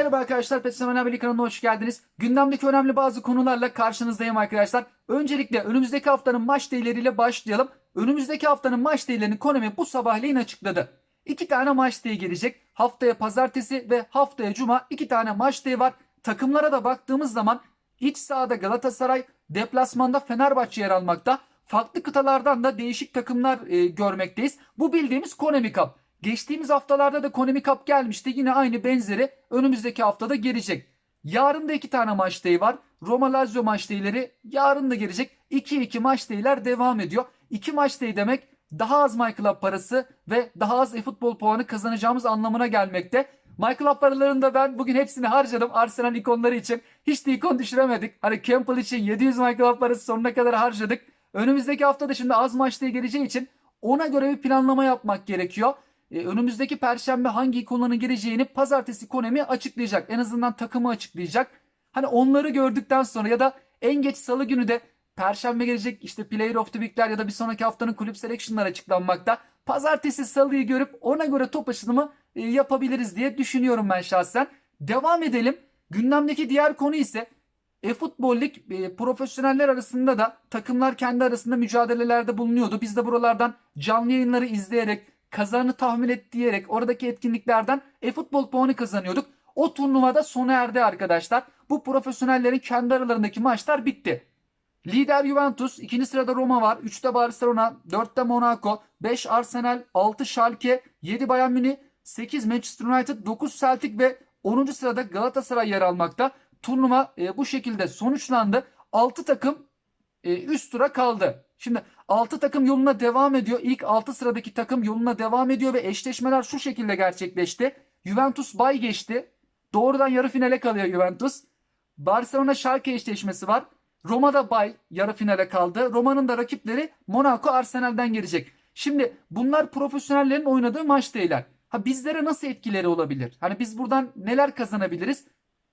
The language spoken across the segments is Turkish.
Merhaba arkadaşlar, Peslemen Haberi kanalına hoş geldiniz. Gündemdeki önemli bazı konularla karşınızdayım arkadaşlar. Öncelikle önümüzdeki haftanın maç değerleriyle başlayalım. Önümüzdeki haftanın maç değerlerini Konami bu sabahleyin açıkladı. İki tane maç değeri gelecek. Haftaya pazartesi ve haftaya cuma iki tane maç değeri var. Takımlara da baktığımız zaman iç sahada Galatasaray, deplasmanda Fenerbahçe yer almakta. Farklı kıtalardan da değişik takımlar e, görmekteyiz. Bu bildiğimiz Konami Cup. Geçtiğimiz haftalarda da Konami Cup gelmişti. Yine aynı benzeri önümüzdeki haftada gelecek. Yarın da iki tane maç day var. Roma Lazio maç dayleri yarın da gelecek. 2-2 maç dayler devam ediyor. 2 maç day demek daha az MyClub parası ve daha az e-futbol puanı kazanacağımız anlamına gelmekte. MyClub paralarını da ben bugün hepsini harcadım Arsenal ikonları için. Hiç de ikon düşüremedik. Hani Campbell için 700 MyClub parası sonuna kadar harcadık. Önümüzdeki haftada şimdi az maç day geleceği için ona göre bir planlama yapmak gerekiyor. Ee, önümüzdeki perşembe hangi ikonların geleceğini pazartesi Konemi açıklayacak. En azından takımı açıklayacak. Hani onları gördükten sonra ya da en geç salı günü de perşembe gelecek işte Player of the Week'ler ya da bir sonraki haftanın kulüp selection'lar açıklanmakta. Pazartesi salıyı görüp ona göre top açılımı e, yapabiliriz diye düşünüyorum ben şahsen. Devam edelim. Gündemdeki diğer konu ise e-futbol lig e, profesyoneller arasında da takımlar kendi arasında mücadelelerde bulunuyordu. Biz de buralardan canlı yayınları izleyerek kazanı tahmin et diyerek oradaki etkinliklerden e-futbol puanı kazanıyorduk. O turnuvada sona erdi arkadaşlar. Bu profesyonellerin kendi aralarındaki maçlar bitti. Lider Juventus, ikinci sırada Roma var, 3'te Barcelona, 4'te Monaco, 5 Arsenal, 6 Schalke, 7 Bayern Münih, 8 Manchester United, 9 Celtic ve 10. sırada Galatasaray yer almakta. Turnuva e, bu şekilde sonuçlandı. 6 takım e, üst tura kaldı. Şimdi 6 takım yoluna devam ediyor. İlk 6 sıradaki takım yoluna devam ediyor ve eşleşmeler şu şekilde gerçekleşti. Juventus bay geçti. Doğrudan yarı finale kalıyor Juventus. Barcelona Schalke eşleşmesi var. Roma'da bay yarı finale kaldı. Roma'nın da rakipleri Monaco Arsenal'den gelecek. Şimdi bunlar profesyonellerin oynadığı maç değiller. Ha bizlere nasıl etkileri olabilir? Hani biz buradan neler kazanabiliriz?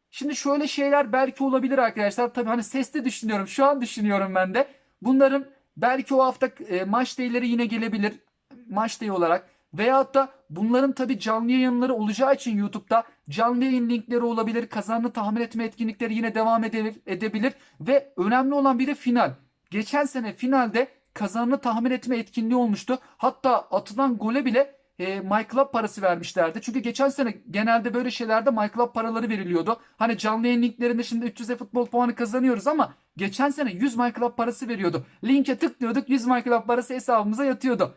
Şimdi şöyle şeyler belki olabilir arkadaşlar. Tabii hani sesli düşünüyorum. Şu an düşünüyorum ben de. Bunların belki o hafta e, maç değerleri yine gelebilir. Maç değeri olarak. Veyahut da bunların tabii canlı yayınları olacağı için YouTube'da canlı yayın linkleri olabilir. Kazanını tahmin etme etkinlikleri yine devam edebilir, edebilir. Ve önemli olan bir de final. Geçen sene finalde kazanını tahmin etme etkinliği olmuştu. Hatta atılan gole bile e, MyClub parası vermişlerdi. Çünkü geçen sene genelde böyle şeylerde MyClub paraları veriliyordu. Hani canlı yayın linklerinde şimdi 300'e futbol puanı kazanıyoruz ama geçen sene 100 MyClub parası veriyordu. Linke tıklıyorduk 100 MyClub parası hesabımıza yatıyordu.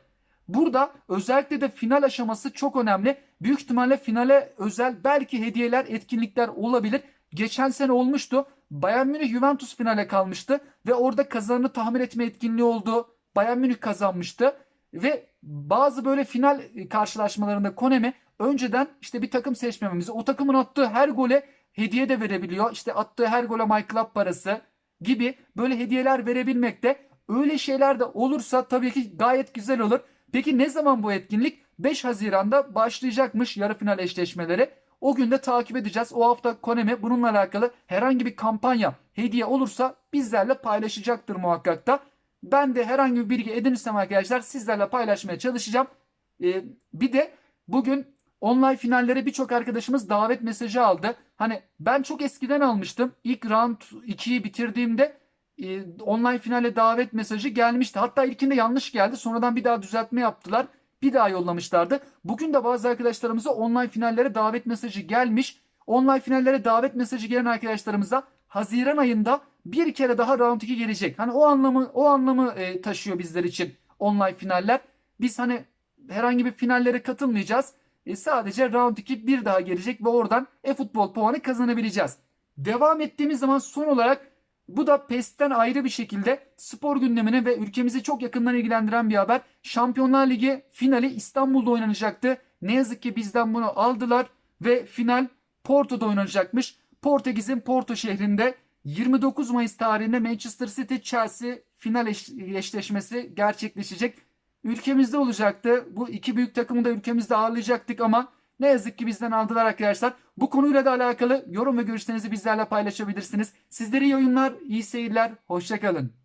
Burada özellikle de final aşaması çok önemli. Büyük ihtimalle finale özel belki hediyeler, etkinlikler olabilir. Geçen sene olmuştu. Bayern Münih Juventus finale kalmıştı ve orada kazanını tahmin etme etkinliği oldu. Bayern Münih kazanmıştı ve bazı böyle final karşılaşmalarında Konemi önceden işte bir takım seçmememizi, o takımın attığı her gole hediye de verebiliyor. İşte attığı her gole My Club parası gibi böyle hediyeler verebilmekte. Öyle şeyler de olursa tabii ki gayet güzel olur. Peki ne zaman bu etkinlik? 5 Haziran'da başlayacakmış yarı final eşleşmeleri. O günde takip edeceğiz. O hafta Konemi bununla alakalı herhangi bir kampanya, hediye olursa bizlerle paylaşacaktır muhakkak da. Ben de herhangi bir bilgi edinirsem arkadaşlar sizlerle paylaşmaya çalışacağım. Ee, bir de bugün online finallere birçok arkadaşımız davet mesajı aldı. Hani ben çok eskiden almıştım. İlk round 2'yi bitirdiğimde e, online finale davet mesajı gelmişti. Hatta ilkinde yanlış geldi. Sonradan bir daha düzeltme yaptılar. Bir daha yollamışlardı. Bugün de bazı arkadaşlarımıza online finallere davet mesajı gelmiş. Online finallere davet mesajı gelen arkadaşlarımıza Haziran ayında bir kere daha round 2 gelecek. Hani o anlamı o anlamı e, taşıyor bizler için online finaller. Biz hani herhangi bir finallere katılmayacağız. E, sadece round 2 bir daha gelecek ve oradan e-futbol puanı kazanabileceğiz. Devam ettiğimiz zaman son olarak bu da PES'ten ayrı bir şekilde spor gündemine ve ülkemizi çok yakından ilgilendiren bir haber. Şampiyonlar Ligi finali İstanbul'da oynanacaktı. Ne yazık ki bizden bunu aldılar ve final Porto'da oynanacakmış. Portekiz'in Porto şehrinde 29 Mayıs tarihinde Manchester City Chelsea final eş- eşleşmesi gerçekleşecek. Ülkemizde olacaktı. Bu iki büyük takımı da ülkemizde ağırlayacaktık ama ne yazık ki bizden aldılar arkadaşlar. Bu konuyla da alakalı yorum ve görüşlerinizi bizlerle paylaşabilirsiniz. Sizlere iyi oyunlar, iyi seyirler, hoşçakalın.